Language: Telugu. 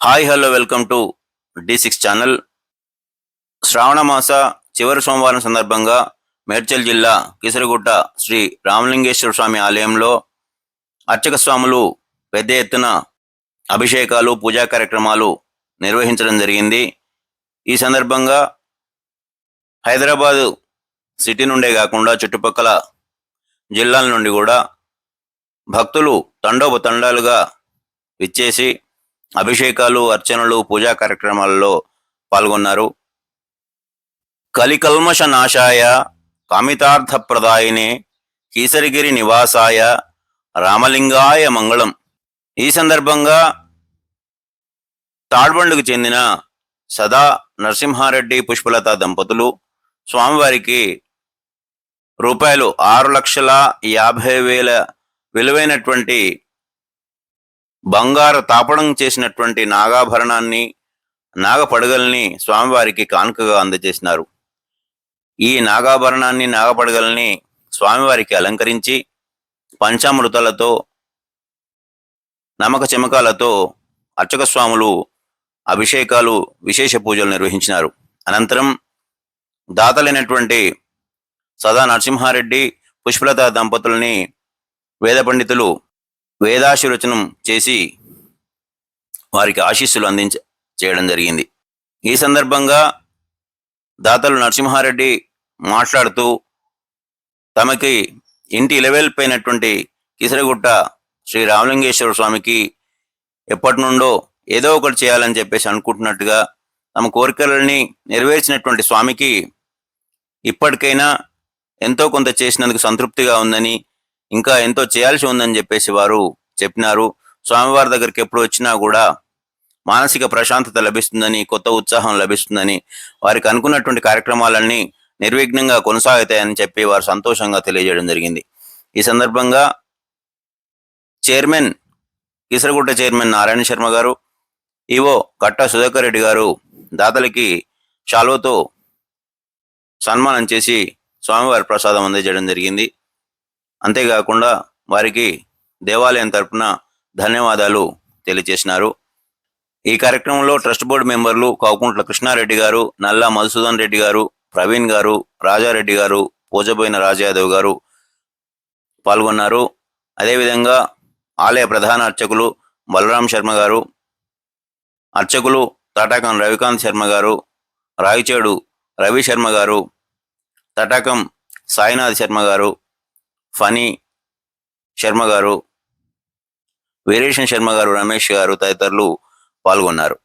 Hi hello welcome to D six channel. శ్రావణ మాస చివరి సోమవారం సందర్భంగా మేడ్చల్ జిల్లా కిసరగుట్ట శ్రీ రామలింగేశ్వర స్వామి ఆలయంలో అర్చక స్వాములు పెద్ద ఎత్తున అభిషేకాలు పూజా కార్యక్రమాలు నిర్వహించడం జరిగింది. ఈ సందర్భంగా హైదరాబాదు సిటీ నుండే కాకుండా చుట్టుపక్కల జిల్లాల నుండి కూడా భక్తులు తండోపతండాలుగా విచ్చేసి అభిషేకాలు అర్చనలు పూజా కార్యక్రమాల్లో పాల్గొన్నారు. కలికల్మష నాశాయ కామితార్థ కీసరిగిరి నివాసాయ రామలింగాయ మంగళం. ఈ సందర్భంగా తాడ్బండుకు చెందిన సదా నరసింహారెడ్డి పుష్పలత దంపతులు స్వామివారికి రూపాయలు ఆరు లక్షల యాభై వేల విలువైనటువంటి బంగారు తాపడం చేసినటువంటి నాగాభరణాన్ని నాగపడగల్ని స్వామివారికి కానుకగా అందజేసినారు. ఈ నాగాభరణాన్ని నాగపడగల్ని స్వామివారికి అలంకరించి పంచామృతాలతో నమ్మక చెమకాలతో అర్చక స్వాములు అభిషేకాలు విశేష పూజలు నిర్వహించినారు. అనంతరం దాతలైనటువంటి సదా నరసింహారెడ్డి పుష్పలత దంపతుల్ని వేద పండితులు వేదాశిరచనం చేసి వారికి ఆశీస్సులు అందించ చేయడం జరిగింది. ఈ సందర్భంగా దాతలు నరసింహారెడ్డి మాట్లాడుతూ తమకి ఇంటి ఇలవేలిపోయినటువంటి కిసరగుట్ట శ్రీ రామలింగేశ్వర స్వామికి ఎప్పటి నుండో ఏదో ఒకటి చేయాలని చెప్పేసి అనుకుంటున్నట్టుగా తమ కోరికలని నెరవేర్చినటువంటి స్వామికి ఇప్పటికైనా ఎంతో కొంత చేసినందుకు సంతృప్తిగా ఉందని ఇంకా ఎంతో చేయాల్సి ఉందని చెప్పేసి వారు చెప్పినారు. స్వామివారి దగ్గరికి ఎప్పుడు వచ్చినా కూడా మానసిక ప్రశాంతత లభిస్తుందని కొత్త ఉత్సాహం లభిస్తుందని వారికి అనుకున్నటువంటి కార్యక్రమాలన్నీ నిర్విఘ్నంగా కొనసాగుతాయని చెప్పి వారు సంతోషంగా తెలియజేయడం జరిగింది. ఈ సందర్భంగా చైర్మన్ కిసరగుట్ట చైర్మన్ నారాయణ శర్మ గారు ఈవో కట్ట సుధాకర్ రెడ్డి గారు దాతలకి శాల్వతో సన్మానం చేసి స్వామివారి ప్రసాదం అందజేయడం జరిగింది. అంతేకాకుండా వారికి దేవాలయం తరపున ధన్యవాదాలు తెలియజేసినారు ఈ కార్యక్రమంలో ట్రస్ట్ బోర్డు మెంబర్లు కాకుంట్ల కృష్ణారెడ్డి గారు నల్లా మధుసూదన్ రెడ్డి గారు ప్రవీణ్ గారు రాజారెడ్డి గారు పూజబోయిన రాజయాదవ్ గారు పాల్గొన్నారు. అదేవిధంగా ఆలయ ప్రధాన అర్చకులు బలరాం శర్మ గారు అర్చకులు తాటాకం రవికాంత్ శర్మ గారు రాయిచేడు రవి శర్మ గారు తటాకం సాయినాథ్ శర్మ గారు ఫనీ శర్మ గారు వీరేషన్ శర్మ గారు రమేష్ గారు తదితరులు పాల్గొన్నారు.